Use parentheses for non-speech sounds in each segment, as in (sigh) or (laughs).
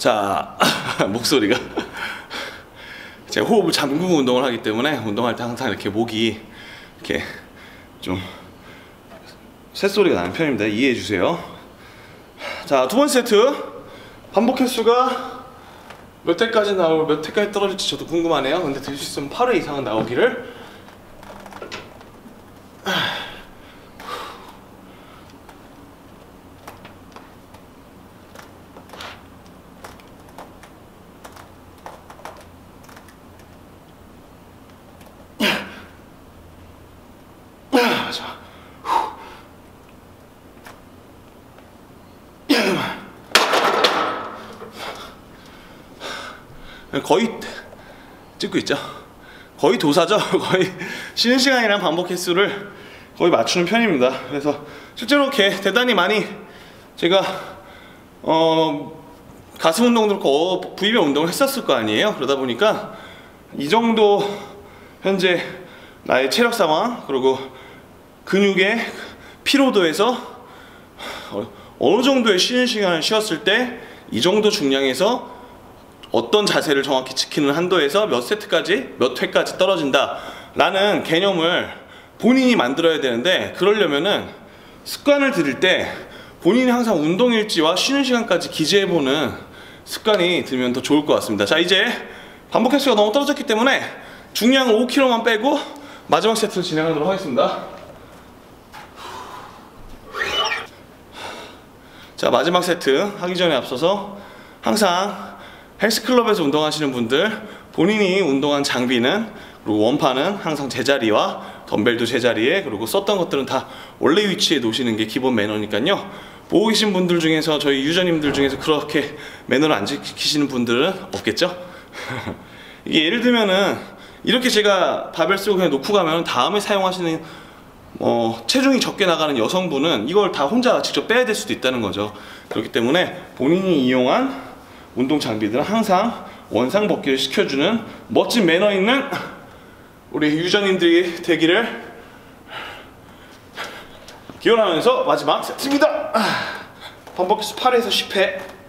자 (laughs) 목소리가 제가 호흡을 잠그고 운동을 하기 때문에 운동할 때 항상 이렇게 목이 이렇게 좀 새소리가 나는 편입니다. 이해해 주세요. 자, 두 번째 세트. 반복 횟수가 몇 회까지 나오고 몇 회까지 떨어질지 저도 궁금하네요. 근데 될 수 있으면 8회 이상은 나오기를. 자. 거의 찍고 있죠. 거의 도사죠. (laughs) 거의 쉬는 시간이랑 반복 횟수를 거의 맞추는 편입니다. 그래서 실제로 이렇게 대단히 많이 제가 어 가슴 운동도 그렇고 부위별 운동을 했었을 거 아니에요. 그러다 보니까 이 정도 현재 나의 체력 상황 그리고 근육의 피로도에서 어, 어느 정도의 쉬는 시간을 쉬었을 때 이 정도 중량에서 어떤 자세를 정확히 지키는 한도에서 몇 세트까지 몇 회까지 떨어진다 라는 개념을 본인이 만들어야 되는데 그러려면은 습관을 들일 때 본인이 항상 운동 일지와 쉬는 시간까지 기재해보는 습관이 들면 더 좋을 것 같습니다. 자 이제 반복 횟수가 너무 떨어졌기 때문에 중량 5kg만 빼고 마지막 세트를 진행하도록 하겠습니다 자 마지막 세트 하기 전에 앞서서 항상 헬스클럽에서 운동하시는 분들 본인이 운동한 장비는 그리고 원판은 항상 제자리와 덤벨도 제자리에 그리고 썼던 것들은 다 원래 위치에 놓으시는 게 기본 매너니까요 보고 계신 분들 중에서 저희 유저님들 중에서 그렇게 매너를 안 지키시는 분들은 없겠죠? (laughs) 이게 예를 들면은 이렇게 제가 바벨 쓰고 그냥 놓고 가면 다음에 사용하시는 어, 체중이 적게 나가는 여성분은 이걸 다 혼자 직접 빼야 될 수도 있다는 거죠. 그렇기 때문에 본인이 이용한 운동 장비들은 항상 원상 복귀를 시켜주는 멋진 매너 있는 우리 유저님들이 되기를 기원하면서 마지막 세트입니다. 반복 수 8에서 10회.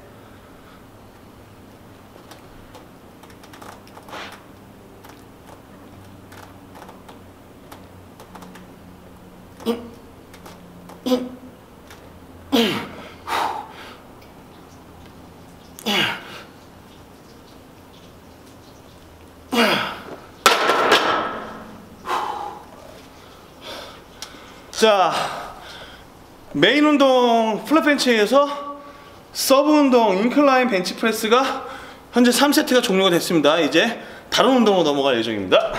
자 메인 운동 플랫 벤치에서 서브 운동 인클라인 벤치 프레스가 현재 3세트가 종료가 됐습니다. 이제 다른 운동으로 넘어갈 예정입니다.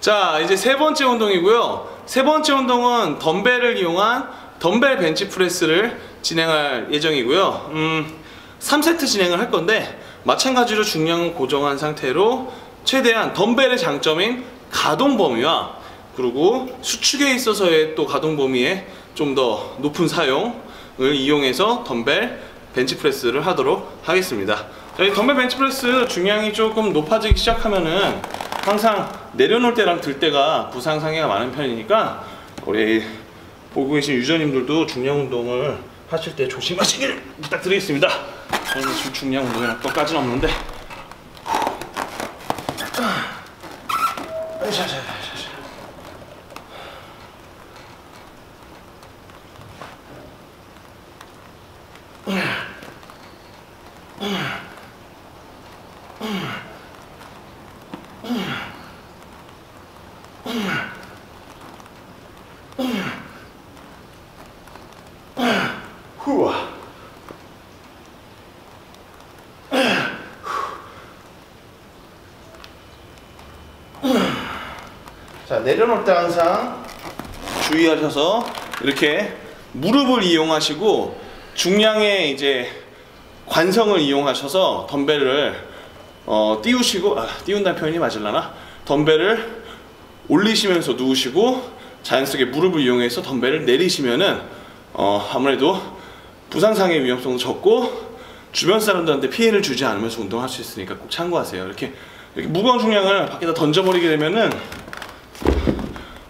자 이제 세 번째 운동이고요 세 번째 운동은 덤벨을 이용한 덤벨 벤치프레스를 진행할 예정이고요. 음, 3세트 진행을 할 건데 마찬가지로 중량을 고정한 상태로 최대한 덤벨의 장점인 가동 범위와 그리고 수축에 있어서의 또 가동 범위에 좀 더 높은 사용을 이용해서 덤벨 벤치프레스를 하도록 하겠습니다. 저희 덤벨 벤치프레스 중량이 조금 높아지기 시작하면은 항상 내려놓을 때랑 들 때가 부상 상해가 많은 편이니까 우리 보고 계신 유저님들도 중량 운동을 하실 때 조심하시길 부탁드리겠습니다. 저는 중량 운동을 할 것까지는 없는데. 후아. 자 내려놓을 때 항상 주의하셔서 이렇게 무릎을 이용하시고 중량의 이제 관성을 이용하셔서 덤벨을 어, 띄우시고 아, 띄운다는 표현이 맞을라나 덤벨을 올리시면서 누우시고 자연스럽게 무릎을 이용해서 덤벨을 내리시면은 어, 아무래도 부상상의 위험성도 적고 주변 사람들한테 피해를 주지 않으면서 운동할 수 있으니까 꼭 참고하세요. 이렇게, 이렇게 무거운 중량을 밖에다 던져버리게 되면은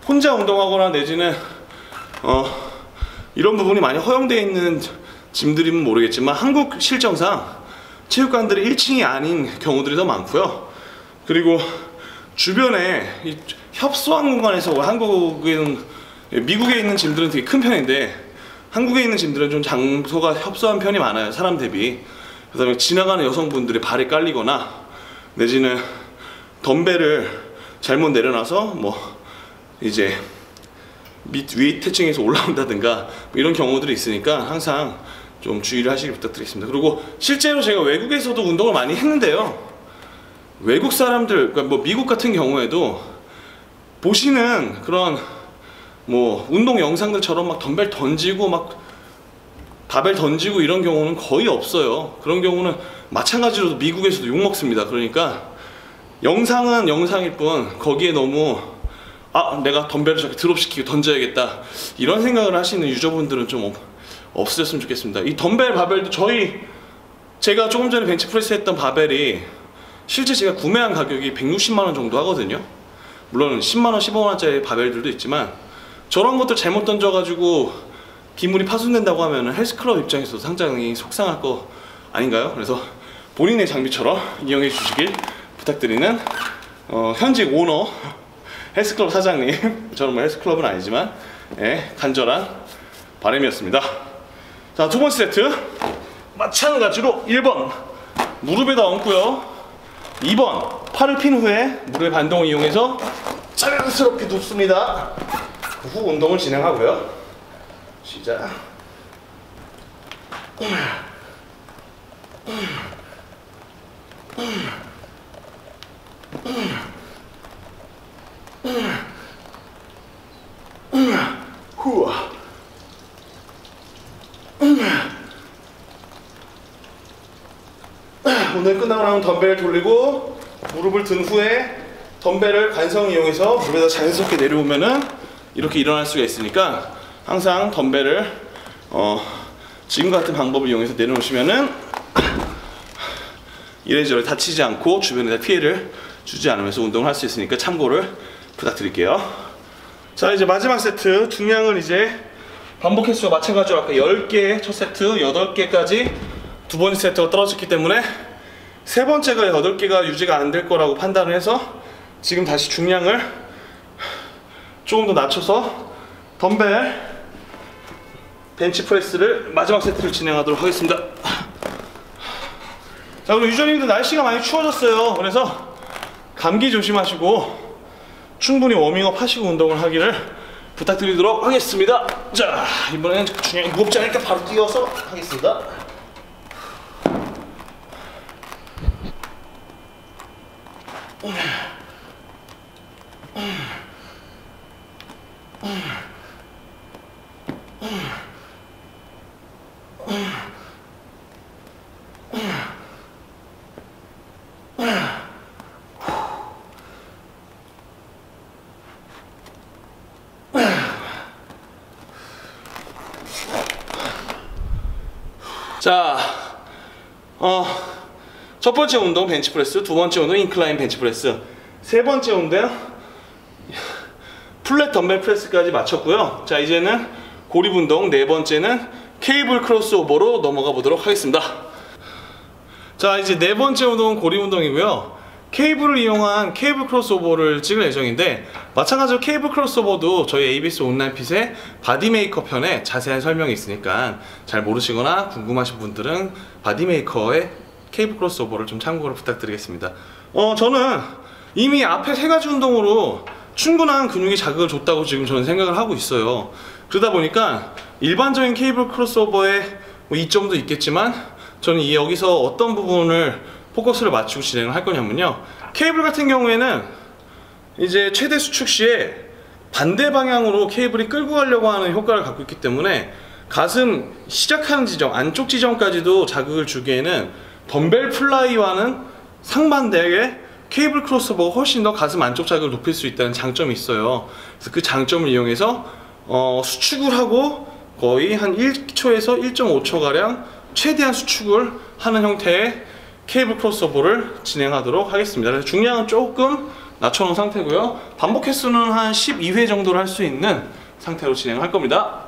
혼자 운동하거나 내지는 어 이런 부분이 많이 허용되어 있는 짐들이면 모르겠지만 한국 실정상 체육관들이 1층이 아닌 경우들이 더 많고요. 그리고 주변에 이 협소한 공간에서 한국은 미국에 있는 짐들은 되게 큰 편인데 한국에 있는 짐들은 좀 장소가 협소한 편이 많아요. 사람 대비. 그다음에 지나가는 여성분들이 발이 깔리거나 내지는 덤벨을 잘못 내려놔서 뭐 이제 밑 위 태층에서 올라온다든가 뭐 이런 경우들이 있으니까 항상 좀 주의를 하시길 부탁드리겠습니다. 그리고 실제로 제가 외국에서도 운동을 많이 했는데요. 외국 사람들, 그러니까 뭐 미국 같은 경우에도 보시는 그런 뭐 운동 영상들처럼 막 덤벨 던지고 막 바벨 던지고 이런 경우는 거의 없어요. 그런 경우는 마찬가지로 미국에서도 욕 먹습니다. 그러니까 영상은 영상일 뿐 거기에 너무 아 내가 덤벨을 저렇게 드롭시키고 던져야겠다 이런 생각을 하시는 유저분들은 좀 없- 없으셨으면 좋겠습니다. 이 덤벨 바벨도 저희 제가 조금 전에 벤치프레스 했던 바벨이 실제 제가 구매한 가격이 160만 원 정도 하거든요. 물론 10만 원, 15만 원짜리 바벨들도 있지만 저런 것들 잘못 던져가지고 기물이 파손된다고 하면 헬스클럽 입장에서 상당히 속상할 거 아닌가요? 그래서 본인의 장비처럼 이용해 주시길 부탁드리는 어, 현직 오너 헬스클럽 사장님 저는 뭐 헬스클럽은 아니지만 예, 간절한 바람이었습니다. 자, 두 번째 세트. 마찬가지로 1번. 무릎에다 얹고요. 2번. 팔을 핀 후에 무릎의 반동을 이용해서 자연스럽게 눕습니다. 그후 운동을 진행하고요. 시작. 오늘 끝나고 나면 덤벨 돌리고 무릎을 든 후에 덤벨을 관성 이용해서 무릎에다 자연스럽게 내려오면은 이렇게 일어날 수가 있으니까 항상 덤벨을 어 지금 같은 방법을 이용해서 내려놓으시면은 이래저래 다치지 않고 주변에다 피해를 주지 않으면서 운동을 할 수 있으니까 참고를 부탁드릴게요. 자 이제 마지막 세트. 중량은 이제 반복 횟수가 마찬가지로 아까 10개 첫 세트 8개까지 두 번째 세트가 떨어졌기 때문에 세 번째가 8개가 유지가 안 될 거라고 판단을 해서 지금 다시 중량을 조금 더 낮춰서 덤벨 벤치프레스를 마지막 세트를 진행하도록 하겠습니다. 자 그리고 유저님들 날씨가 많이 추워졌어요. 그래서 감기 조심하시고 충분히 워밍업 하시고 운동을 하기를 부탁드리도록 하겠습니다. 자, 이번에는 중량이 무겁지 않으니까 바로 뛰어서 하겠습니다. 자, 어, 첫 번째 운동 벤치프레스, 두 번째 운동 인클라인 벤치프레스, 세 번째 운동 플랫 덤벨 프레스까지 마쳤고요. 자, 이제는 고립 운동 네 번째는 케이블 크로스오버로 넘어가 보도록 하겠습니다. 자, 이제 네 번째 운동은 고립 운동이고요. 케이블을 이용한 케이블 크로스오버를 찍을 예정인데 마찬가지로 케이블 크로스오버도 저희 ABS 온라인 핏의 바디메이커 편에 자세한 설명이 있으니까 잘 모르시거나 궁금하신 분들은 바디메이커의 케이블 크로스오버를 좀 참고를 부탁드리겠습니다. 어 저는 이미 앞에 세 가지 운동으로 충분한 근육의 자극을 줬다고 지금 저는 생각을 하고 있어요. 그러다 보니까 일반적인 케이블 크로스오버의 뭐 이점도 있겠지만 저는 이 여기서 어떤 부분을 포커스를 맞추고 진행을 할 거냐면요. 케이블 같은 경우에는 이제 최대 수축 시에 반대 방향으로 케이블이 끌고 가려고 하는 효과를 갖고 있기 때문에 가슴 시작하는 지점, 안쪽 지점까지도 자극을 주기에는 덤벨 플라이와는 상반되게 케이블 크로스오버가 훨씬 더 가슴 안쪽 자극을 높일 수 있다는 장점이 있어요. 그래서 그 장점을 이용해서 어, 수축을 하고 거의 한 1초에서 1.5초 가량 최대한 수축을 하는 형태의 케이블 크로스오버를 진행하도록 하겠습니다. 중량은 조금 낮춰놓은 상태고요. 반복 횟수는 한 12회 정도를 할 수 있는 상태로 진행할 겁니다.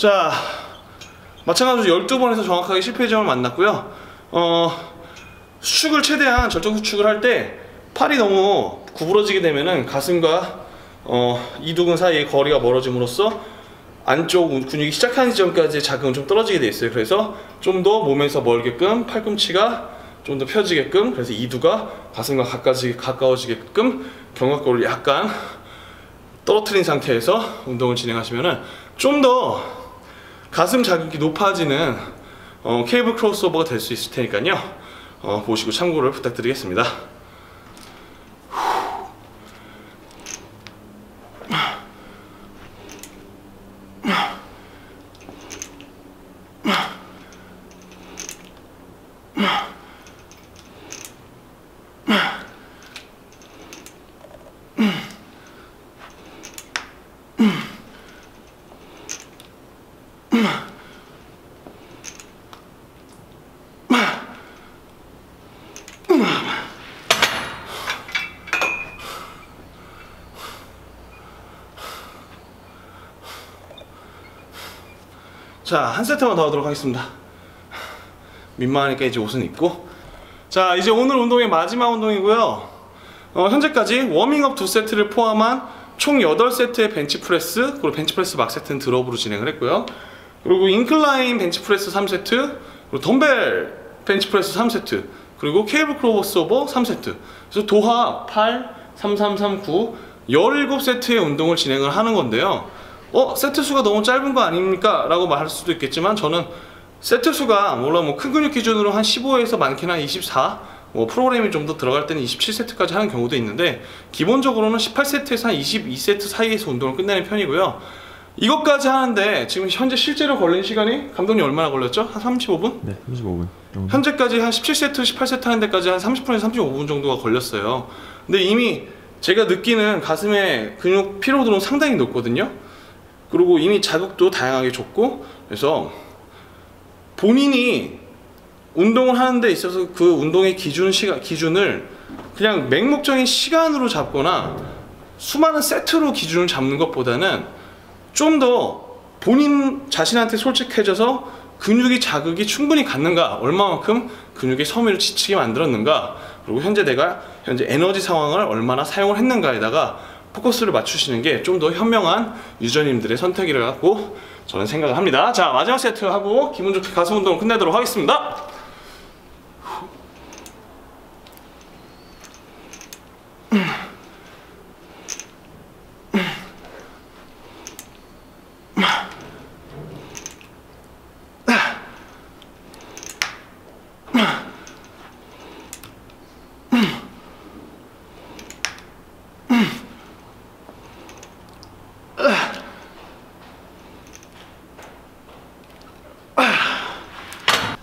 자, 마찬가지로 12번에서 정확하게 실패 점을 만났고요. 어, 수축을 최대한 절정 수축을 할 때 팔이 너무 구부러지게 되면은 가슴과 어, 이두근 사이의 거리가 멀어짐으로써 안쪽 근육이 시작하는 지점까지의 자극은 좀 떨어지게 돼 있어요. 그래서 좀 더 몸에서 멀게끔 팔꿈치가 좀 더 펴지게끔 그래서 이두가 가슴과 가까지, 가까워지게끔 견갑골을 약간 떨어뜨린 상태에서 운동을 진행하시면은 좀더 가슴 자극이 높아지는 어, 케이블 크로스오버가 될 수 있을 테니까요. 어, 보시고 참고를 부탁드리겠습니다. 자, 한 세트만 더 하도록 하겠습니다. 민망하니까 이제 옷은 입고. 자, 이제 오늘 운동의 마지막 운동이고요. 어, 현재까지 워밍업 두 세트를 포함한 총 8세트의 벤치프레스, 그리고 벤치프레스 막 세트는 드롭으로 진행을 했고요. 그리고 인클라인 벤치프레스 3세트, 그리고 덤벨 벤치프레스 3세트, 그리고 케이블 크로스오버 3세트. 그래서 도합 8, 3, 3, 3, 9, 17세트의 운동을 진행을 하는 건데요. 어 세트 수가 너무 짧은 거 아닙니까? 라고 말할 수도 있겠지만 저는 세트 수가 물론 뭐 큰 근육 기준으로 한 15에서 많게는 한 24, 뭐 프로그램이 좀 더 들어갈 때는 27세트까지 하는 경우도 있는데 기본적으로는 18세트에서 한 22세트 사이에서 운동을 끝내는 편이고요. 이것까지 하는데 지금 현재 실제로 걸린 시간이 감독님 얼마나 걸렸죠? 한 35분? 네, 35분 정도. 현재까지 한 17세트, 18세트 하는 데까지 한 30분에서 35분 정도가 걸렸어요. 근데 이미 제가 느끼는 가슴의 근육 피로도는 상당히 높거든요. 그리고 이미 자극도 다양하게 줬고 그래서 본인이 운동을 하는 데 있어서 그 운동의 기준 시간 기준을 그냥 맹목적인 시간으로 잡거나 수많은 세트로 기준을 잡는 것보다는 좀 더 본인 자신한테 솔직해져서 근육이 자극이 충분히 갔는가 얼마만큼 근육의 섬유를 지치게 만들었는가 그리고 현재 내가 현재 에너지 상황을 얼마나 사용을 했는가에다가 포커스를 맞추시는 게 좀 더 현명한 유저님들의 선택이라고 저는 생각을 합니다. 자 마지막 세트 하고 기분 좋게 가슴 운동을 끝내도록 하겠습니다.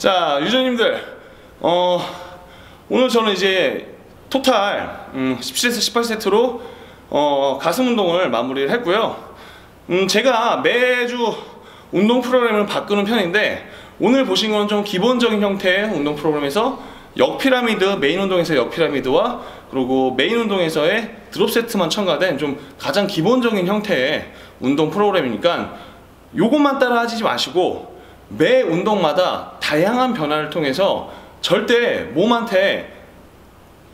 자 유저님들 어 오늘 저는 이제 토탈 음, 17세트 18세트로 어, 가슴 운동을 마무리를 했고요. 음, 제가 매주 운동 프로그램을 바꾸는 편인데 오늘 보신 건 좀 기본적인 형태의 운동 프로그램에서 역피라미드 메인 운동에서 역피라미드와 그리고 메인 운동에서의 드롭 세트만 첨가된 좀 가장 기본적인 형태의 운동 프로그램이니까 요것만 따라 하지 마시고 매 운동마다 다양한 변화를 통해서 절대 몸한테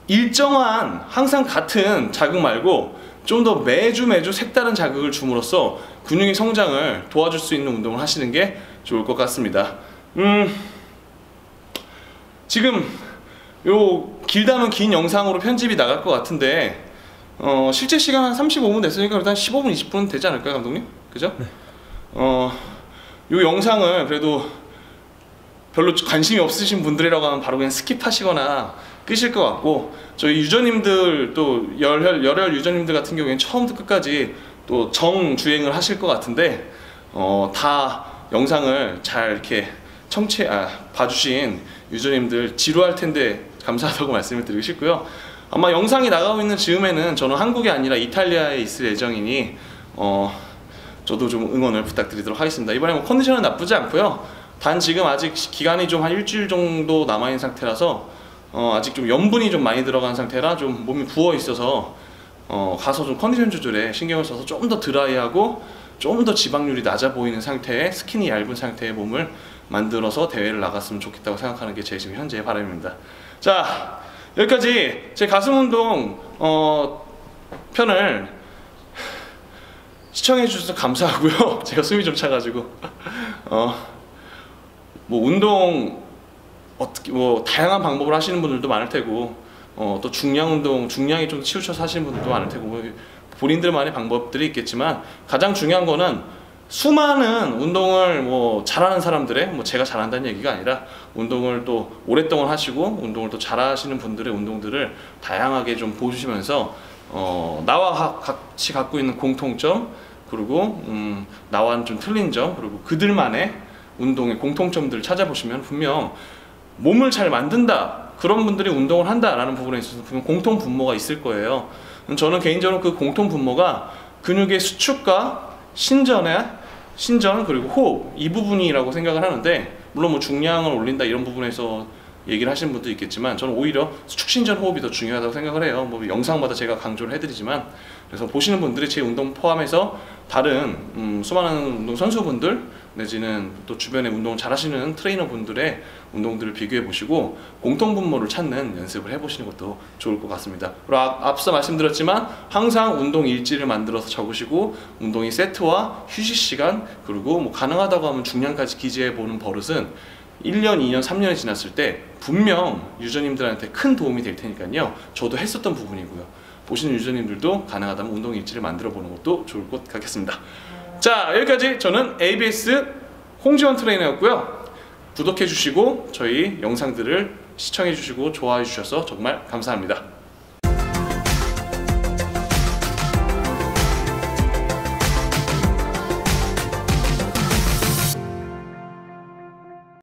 일정한 항상 같은 자극 말고 좀 더 매주 매주 색다른 자극을 줌으로써 근육의 성장을 도와줄 수 있는 운동을 하시는 게 좋을 것 같습니다. 음, 지금 요 길다면 긴 영상으로 편집이 나갈 것 같은데 어, 실제 시간 한 35분 됐으니까 일단 15분, 20분 되지 않을까요, 감독님? 그죠? 어, 요 영상을 그래도 별로 관심이 없으신 분들이라고 하면 바로 그냥 스킵하시거나 끄실 것 같고 저희 유저님들 또 열혈 열혈 유저님들 같은 경우에는 처음부터 끝까지 또 정주행을 하실 것 같은데 어, 다 영상을 잘 이렇게 청취 아, 봐주신 유저님들 지루할 텐데 감사하다고 (laughs) 말씀을 드리고 싶고요. 아마 영상이 나가고 있는 즈음에는 저는 한국이 아니라 이탈리아에 있을 예정이니 어, 저도 좀 응원을 부탁드리도록 하겠습니다. 이번에 뭐 컨디션은 나쁘지 않고요. 단 지금 아직 시- 기간이 좀 한 일주일 정도 남아 있는 상태라서 어, 아직 좀 염분이 좀 많이 들어간 상태라 좀 몸이 부어 있어서 어, 가서 좀 컨디션 조절에 신경을 써서 좀 더 드라이하고 좀 더 지방률이 낮아 보이는 상태의 스킨이 얇은 상태의 몸을 만들어서 대회를 나갔으면 좋겠다고 생각하는 게 제 지금 현재의 바람입니다. 자 여기까지 제 가슴 운동 어, 편을 시청해 주셔서 감사하고요. (laughs) 제가 숨이 좀 차가지고 어, 뭐 운동 어떻게 뭐 다양한 방법을 하시는 분들도 많을 테고 어, 또 중량 운동 중량이 좀 치우쳐서 하시는 분들도 많을 테고 뭐 본인들만의 방법들이 있겠지만 가장 중요한 거는 수많은 운동을 뭐 잘하는 사람들의 뭐 제가 잘한다는 얘기가 아니라 운동을 또 오랫동안 하시고 운동을 또 잘하시는 분들의 운동들을 다양하게 좀 보시면서 어, 나와 가- 같이 갖고 있는 공통점 그리고 음, 나와는 좀 틀린 점 그리고 그들만의 운동의 공통점들을 찾아보시면 분명 몸을 잘 만든다 그런 분들이 운동을 한다라는 부분에 있어서 분명 공통 분모가 있을 거예요. 저는 개인적으로 그 공통 분모가 근육의 수축과 신전의 신전 그리고 호흡 이 부분이라고 생각을 하는데 물론 뭐 중량을 올린다 이런 부분에서 얘기를 하시는 분도 있겠지만 저는 오히려 수축 신전 호흡이 더 중요하다고 생각을 해요. 뭐 영상마다 제가 강조를 해드리지만 그래서 보시는 분들이 제 운동 포함해서 다른 음, 수많은 운동 선수분들 내지는 또 주변에 운동 잘하시는 트레이너 분들의 운동들을 비교해 보시고 공통 분모를 찾는 연습을 해보시는 것도 좋을 것 같습니다. 그리고 앞, 앞서 말씀드렸지만 항상 운동 일지를 만들어서 적으시고 운동의 세트와 휴식 시간 그리고 뭐 가능하다고 하면 중량까지 기재해 보는 버릇은 1년, 2년, 3년이 지났을 때 분명 유저님들한테 큰 도움이 될 테니까요. 저도 했었던 부분이고요. 보시는 유저님들도 가능하다면 운동 일지를 만들어 보는 것도 좋을 것 같겠습니다. 자, 여기까지 저는 ABS 홍지원 트레이너였고요. 구독해 주시고 저희 영상들을 시청해 주시고 좋아해 주셔서 정말 감사합니다.